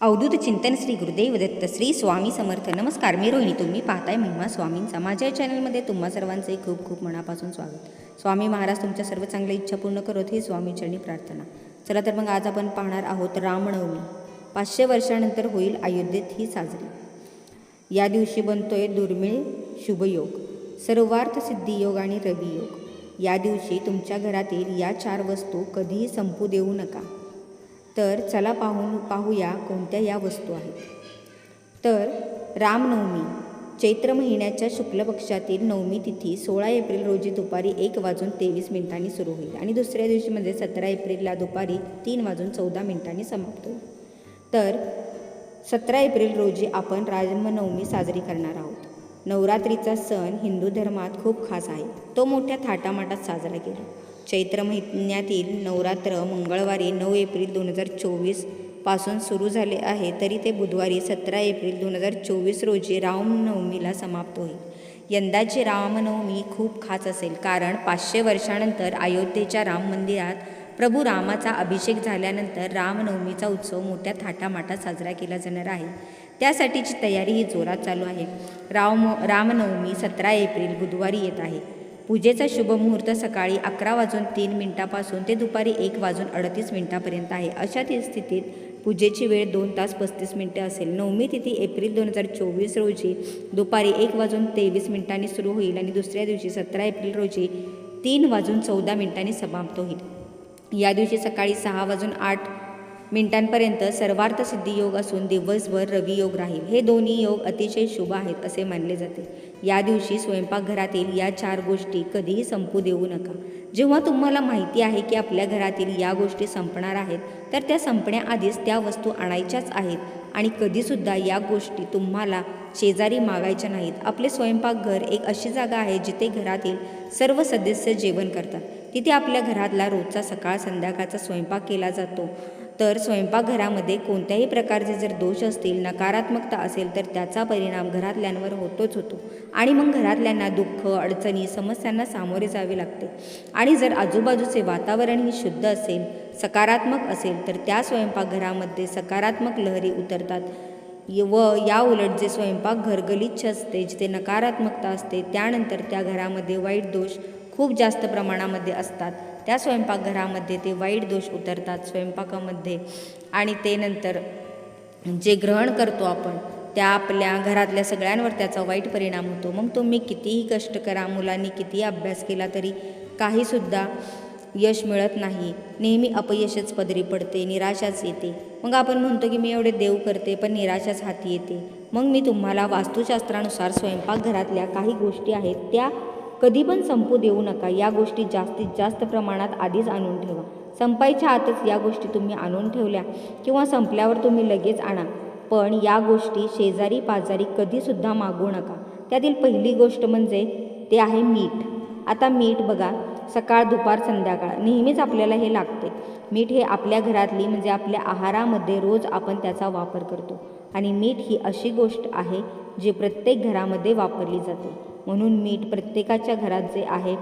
अवधूत चिंतन श्री गुरुदेव दत्त श्री स्वामी समर्थ. नमस्कार मी रोहिणी. तुम्ही पाहताय महिमा स्वामींचा. माझ्या चॅनलमध्ये तुम्हा सर्वांचे खूप खूप मनापासून स्वागत. स्वामी महाराज तुमच्या सर्व चांगल्या इच्छा पूर्ण करत ही स्वामीचरणी प्रार्थना. चला तर मग आज आपण पाहणार आहोत रामनवमी. पाचशे वर्षानंतर होईल अयोध्येत ही साजरी. या दिवशी बनतोय दुर्मिळ शुभयोग सर्वार्थ सिद्धियोग आणि रवियोग या दिवशी तुमच्या घरातील या चार वस्तू कधीही संपू देऊ नका. तर चला पाहून पाहूया कोणत्या या वस्तू आहेत. तर रामनवमी चैत्र महिन्याच्या शुक्ल पक्षातील नवमी तिथी सोळा एप्रिल रोजी दुपारी एक वाजून तेवीस मिनिटांनी सुरू होईल आणि दुसऱ्या दिवशी म्हणजे सतरा एप्रिलला दुपारी तीन वाजून चौदा मिनिटांनी समाप्त होईल. तर सतरा एप्रिल रोजी आपण रामनवमी साजरी करणार आहोत. नवरात्रीचा सण हिंदू धर्मात खूप खास आहे. तो मोठ्या थाटामाटात साजरा केला. चैत्र महिन्यातील नवरात्र मंगळवारी नऊ एप्रिल दोन हजार चोवीसपासून सुरू झाले आहे. तरी ते बुधवारी सतरा एप्रिल दोन हजार चोवीस रोजी रामनवमीला समाप्त होईल. यंदाची रामनवमी खूप खास असेल कारण पाचशे वर्षानंतर अयोध्येच्या राम मंदिरात प्रभू रामाचा अभिषेक झाल्यानंतर रामनवमीचा उत्सव मोठ्या थाटामाटात साजरा केला जाणार आहे. त्यासाठीची तयारी ही जोरात चालू आहे. राम रामनवमी सतरा एप्रिल बुधवारी येत आहे. पूजेचा शुभ मुहूर्त सकाळी अकरा वाजून तीन मिनिटापासून ते दुपारी एक वाजून अडतीस मिनिटापर्यंत आहे. अशा ती स्थितीत पूजेची वेळ दोन तास पस्तीस मिनिटे असेल. नवमी तिथी एप्रिल दोन हजार चोवीस रोजी दुपारी एक वाजून तेवीस मिनिटांनी सुरू होईल आणि दुसऱ्या दिवशी सतरा एप्रिल रोजी तीन वाजून चौदा मिनिटांनी समाप्त होईल. या दिवशी सकाळी सहा वाजून आठ मिनिटांपर्यंत सर्वार्थ सिद्धी योग असून दिवसभर रवी योग राहील. हे दोन्ही योग अतिशय शुभ आहेत असे मानले जाते. या दिवशी स्वयंपाकघरातील या चार गोष्टी कधीही संपू देऊ नका. जेव्हा तुम्हाला माहिती आहे की आपल्या घरातील या गोष्टी संपणार आहेत तर त्या संपण्याआधीच त्या वस्तू आणायच्याच आहेत आणि कधीसुद्धा या गोष्टी तुम्हाला शेजारी मागायच्या नाहीत. आपले स्वयंपाकघर एक अशी जागा आहे जिथे घरातील सर्व सदस्य जेवण करतात. तिथे आपल्या घरातला रोजचा सकाळ संध्याकाळचा स्वयंपाक केला जातो. तर स्वयंपाकघरामध्ये कोणत्याही प्रकारचे जर दोष असतील नकारात्मकता असेल तर त्याचा परिणाम घरातल्यांवर होतोच होतो. आणि मग घरातल्यांना दुःख अडचणी समस्यांना सामोरे जावे लागते. आणि जर आजूबाजूचे वातावरणही शुद्ध असेल सकारात्मक असेल तर त्या स्वयंपाकघरामध्ये सकारात्मक लहरी उतरतात. व या उलट जे स्वयंपाकघर गलिच्छ असते जिथे नकारात्मकता असते त्यानंतर त्या घरामध्ये वाईट दोष खूप जास्त प्रमाणामध्ये असतात. त्या स्वयंपाकघरामध्ये ते वाईट दोष उतरतात स्वयंपाकामध्ये. आणि ते नंतर जे ग्रहण करतो आपण त्या आपल्या घरातल्या सगळ्यांवर त्याचा वाईट परिणाम होतो. मग तुम्ही कितीही कष्ट करा मुलांनी कितीही अभ्यास केला तरी काहीसुद्धा यश मिळत नाही. नेहमी अपयशच पदरी पडते निराशाच येते. मग आपण म्हणतो की मी एवढे देव करते पण निराशाच हाती येते. मग मी तुम्हाला वास्तुशास्त्रानुसार स्वयंपाकघरातल्या काही गोष्टी आहेत त्या कधी पण संपू देऊ नका. या गोष्टी जास्तीत जास्त प्रमाणात आधीच आणून ठेवा. संपायच्या आतच या गोष्टी तुम्ही आणून ठेवल्या किंवा संपल्यावर तुम्ही लगेच आणा. पण या गोष्टी शेजारी पाजारी कधीसुद्धा मागू नका. त्यातील पहिली गोष्ट म्हणजे ते आहे मीठ. आता मीठ बघा सकाळ दुपार संध्याकाळ नेहमीच आपल्याला हे लागते. मीठ हे आपल्या घरातली म्हणजे आपल्या आहारामध्ये रोज आपण त्याचा वापर करतो. आणि मीठ ही अशी गोष्ट आहे जी प्रत्येक घरामध्ये वापरली जाते. म्हणून मीठ प्रत्येकाच्या घरात जे आहे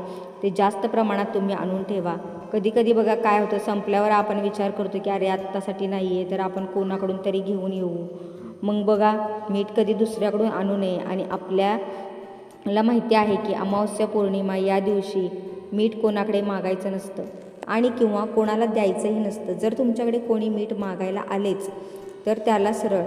ते जास्त प्रमाणात तुम्ही आणून ठेवा. कधी कधी बघा काय होतं संपल्यावर आपण विचार करतो की अरे आत्तासाठी नाही आहे तर आपण कोणाकडून तरी घेऊन येऊ. मग बघा मीठ कधी दुसऱ्याकडून आणू नये. आणि आपल्याला माहिती आहे की अमावस्या पौर्णिमा या दिवशी मीठ कोणाकडे मागायचं नसतं. आणि किंवा कोणाला द्यायचंही नसतं. जर तुमच्याकडे कोणी मीठ मागायला आलेच तर त्याला सरळ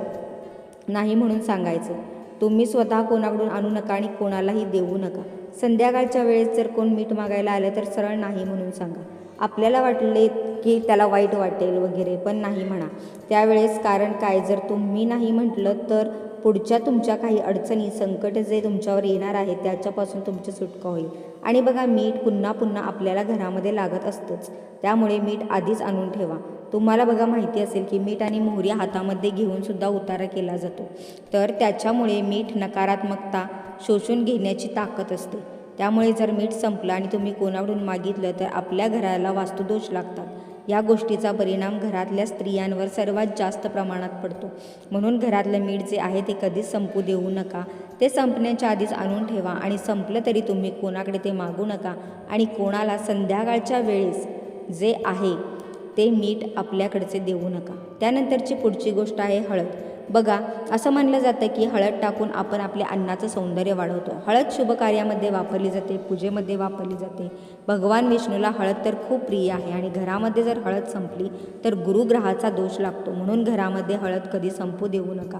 नाही म्हणून सांगायचं. तुम्ही स्वतः कोणाकडून आणू नका आणि कोणालाही देऊ नका. संध्याकाळच्या वेळेस जर कोण मीठ मागायला आलं तर सरळ नाही म्हणून सांगा. आपल्याला वाटले की त्याला वाईट वाटेल वगैरे पण नाही म्हणा. त्यावेळेस कारण काय? जर तुम्ही नाही म्हटलं तर पुढच्या तुमच्या काही अडचणी संकट जे तुमच्यावर येणार आहे त्याच्यापासून तुमची सुटका होईल. आणि बघा मीठ पुन्हा पुन्हा आपल्याला घरामध्ये लागत असतंच. त्यामुळे मीठ आधीच आणून ठेवा. तुम्हाला बघा माहिती असेल की मीठ आणि मोहरी हातामध्ये घेऊन सुद्धा उतारा केला जातो. तर त्याच्यामुळे मीठ नकारात्मकता शोषून घेण्याची ताकद असते. त्यामुळे जर मीठ संपलं आणि तुम्ही कोणाकडून मागितलं तर आपल्या घराला वास्तुदोष लागतात. या गोष्टीचा परिणाम घरातल्या स्त्रियांवर सर्वात जास्त प्रमाणात पडतो. म्हणून घरातलं मीठ जे आहे ते कधीच संपू देऊ नका. ते संपण्याच्या आधीच आणून ठेवा आणि संपलं तरी तुम्ही कोणाकडे ते मागू नका. आणि कोणाला संध्याकाळच्या वेळेस जे आहे ते मीठ आपल्याकडचे देऊ नका. त्यानंतरची पुढची गोष्ट आहे हळद. बघा असं म्हणलं जातं की हळद टाकून आपण आपल्या अन्नाचं सौंदर्य वाढवतो. हळद शुभ कार्यामध्ये वापरली जाते पूजेमध्ये वापरली जाते. भगवान विष्णूला हळद तर खूप प्रिय आहे आणि घरामध्ये जर हळद संपली तर गुरुग्रहाचा दोष लागतो. म्हणून घरामध्ये हळद कधी संपू देऊ नका.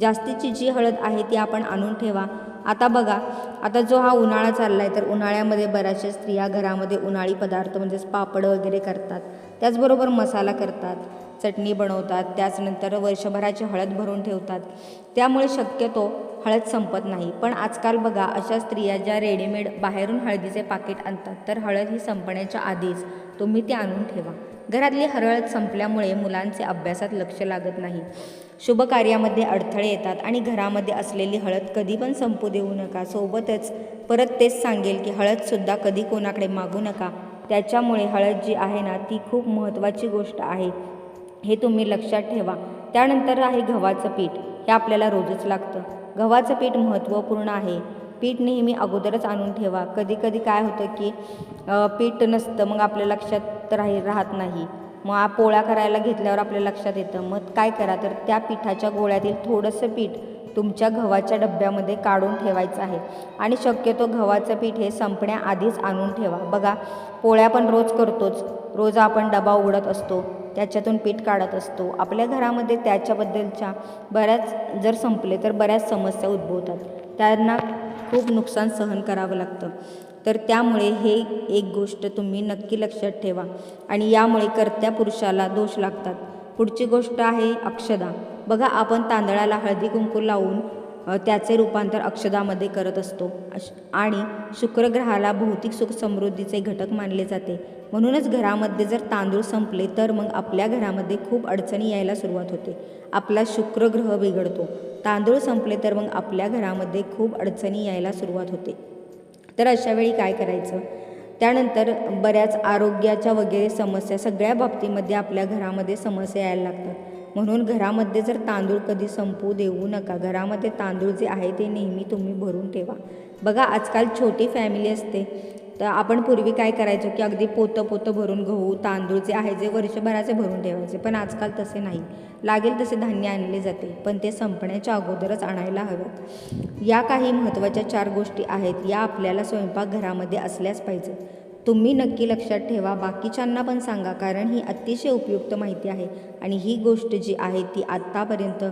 जास्तीची जी हळद आहे ती आपण आणून ठेवा. आता बघा आता जो हा उन्हाळा चालला आहे तर उन्हाळ्यामध्ये बऱ्याचशा स्त्रिया घरामध्ये उन्हाळी पदार्थ म्हणजेच पापड वगैरे करतात. त्याचबरोबर मसाला करतात चटणी बनवतात त्याचनंतर वर्षभराची हळद भरून ठेवतात. त्यामुळे शक्यतो हळद संपत नाही. पण आजकाल बघा अशा स्त्रिया ज्या रेडीमेड बाहेरून हळदीचे पाकिट आणतात तर हळद ही संपण्याच्या आधीच तुम्ही ते आणून ठेवा. घरातली हळद संपल्यामुळे मुलांचे अभ्यासात लक्ष लागत नाही. शुभ कार्यामध्ये अडथळे येतात आणि घरामध्ये असलेली हळद कधी पण संपू देऊ नका. सोबतच परत तेच सांगेल की हळदसुद्धा कधी कोणाकडे मागू नका. त्याच्यामुळे हळद जी आहे ना ती खूप महत्त्वाची गोष्ट आहे. हे तुम्ही लक्षात ठेवा. त्यानंतर आहे गव्हाचं पीठ. हे आपल्याला रोजच लागतं. गव्हाचं पीठ महत्त्वपूर्ण आहे. पीठ नेहमी अगोदरच आणून ठेवा. कधी कधी काय होतं की पीठ नसतं मग आपल्या लक्षात राही राहत नाही. मग हा पोळ्या करायला घेतल्यावर आपल्या लक्षात येतं. मग काय करा तर त्या पिठाच्या गोळ्यातील थोडंसं पीठ तुमच्या गव्हाच्या डब्यामध्ये काढून ठेवायचं आहे. आणि शक्यतो गव्हाचं पीठ हे संपण्याआधीच आणून ठेवा. बघा पोळ्या पण रोज करतोच. रोज आपण डबा उघडत असतो त्याच्यातून पीठ काढत असतो. आपल्या घरामध्ये त्याच्याबद्दलच्या बऱ्याच जर संपले तर बऱ्याच समस्या उद्भवतात. त्यांना खूप नुकसान सहन करावं लागतं. तर त्यामुळे हे एक गोष्ट तुम्ही नक्की लक्षात ठेवा. आणि यामुळे कर्त्या पुरुषाला दोष लागतात. पुढची गोष्ट आहे अक्षदा. बघा आपण तांदळाला हळदी कुंकू लावून त्याचे रूपांतर अक्षदामध्ये करत असतो. आणि शुक्रग्रहाला भौतिक सुख समृद्धीचे घटक मानले जाते. म्हणूनच घरामध्ये जर तांदूळ संपले तर मग आपल्या घरामध्ये खूप अडचणी यायला सुरुवात होते. आपला शुक्रग्रह बिघडतो. तांदूळ संपले तर मग आपल्या घरामध्ये खूप अडचणी यायला सुरुवात होते. तर अशा वेळी काय करायचं? त्यानंतर बऱ्याच आरोग्याच्या वगैरे समस्या सगळ्या बाबतीमध्ये आपल्या घरामध्ये समस्या यायला लागतात. म्हणून घरामध्ये जर तांदूळ कधी संपू देऊ नका. घरामध्ये तांदूळ जे आहे ते नेहमी तुम्ही भरून ठेवा. बघा आजकाल छोटी फॅमिली असते. तर आपण पूर्वी काय करायचो की अगदी पोतं पोतं भरून गहू तांदूळ जे आहे जे वर्षभराचे भरून ठेवायचे. पण आजकाल तसे नाही. लागेल तसे धान्य आणले जाते पण ते संपण्याच्या अगोदरच आणायला हव्यात या काही महत्त्वाच्या चार गोष्टी आहेत या आपल्याला स्वयंपाकघरामध्ये असल्याच पाहिजेत. तुम्ही नक्की लक्षात ठेवा बाकीच्यांना पण सांगा कारण ही अतिशय उपयुक्त माहिती आहे. आणि ही गोष्ट जी आहे ती आत्तापर्यंत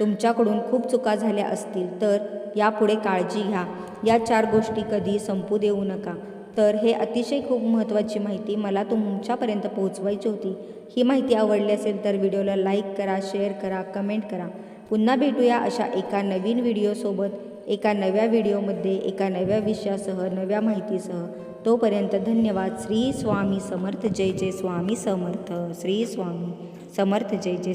तुमच्याकडून खूप चुका झाल्या असतील तर यापुढे काळजी घ्या. या चार गोष्टी कधी संपू देऊ नका. तर हे अतिशय खूप महत्त्वाची माहिती मला तुमच्यापर्यंत पोहोचवायची होती. ही माहिती आवडली असेल तर व्हिडिओला लाईक करा शेअर करा कमेंट करा. पुन्हा भेटूया अशा एका नवीन व्हिडिओसोबत एका नव्या व्हिडिओमध्ये एका नव्या विषयासह नव्या माहितीसह. तोपर्यंत धन्यवाद. श्री स्वामी समर्थ. जय जय स्वामी समर्थ. श्री स्वामी समर्थ. जय जय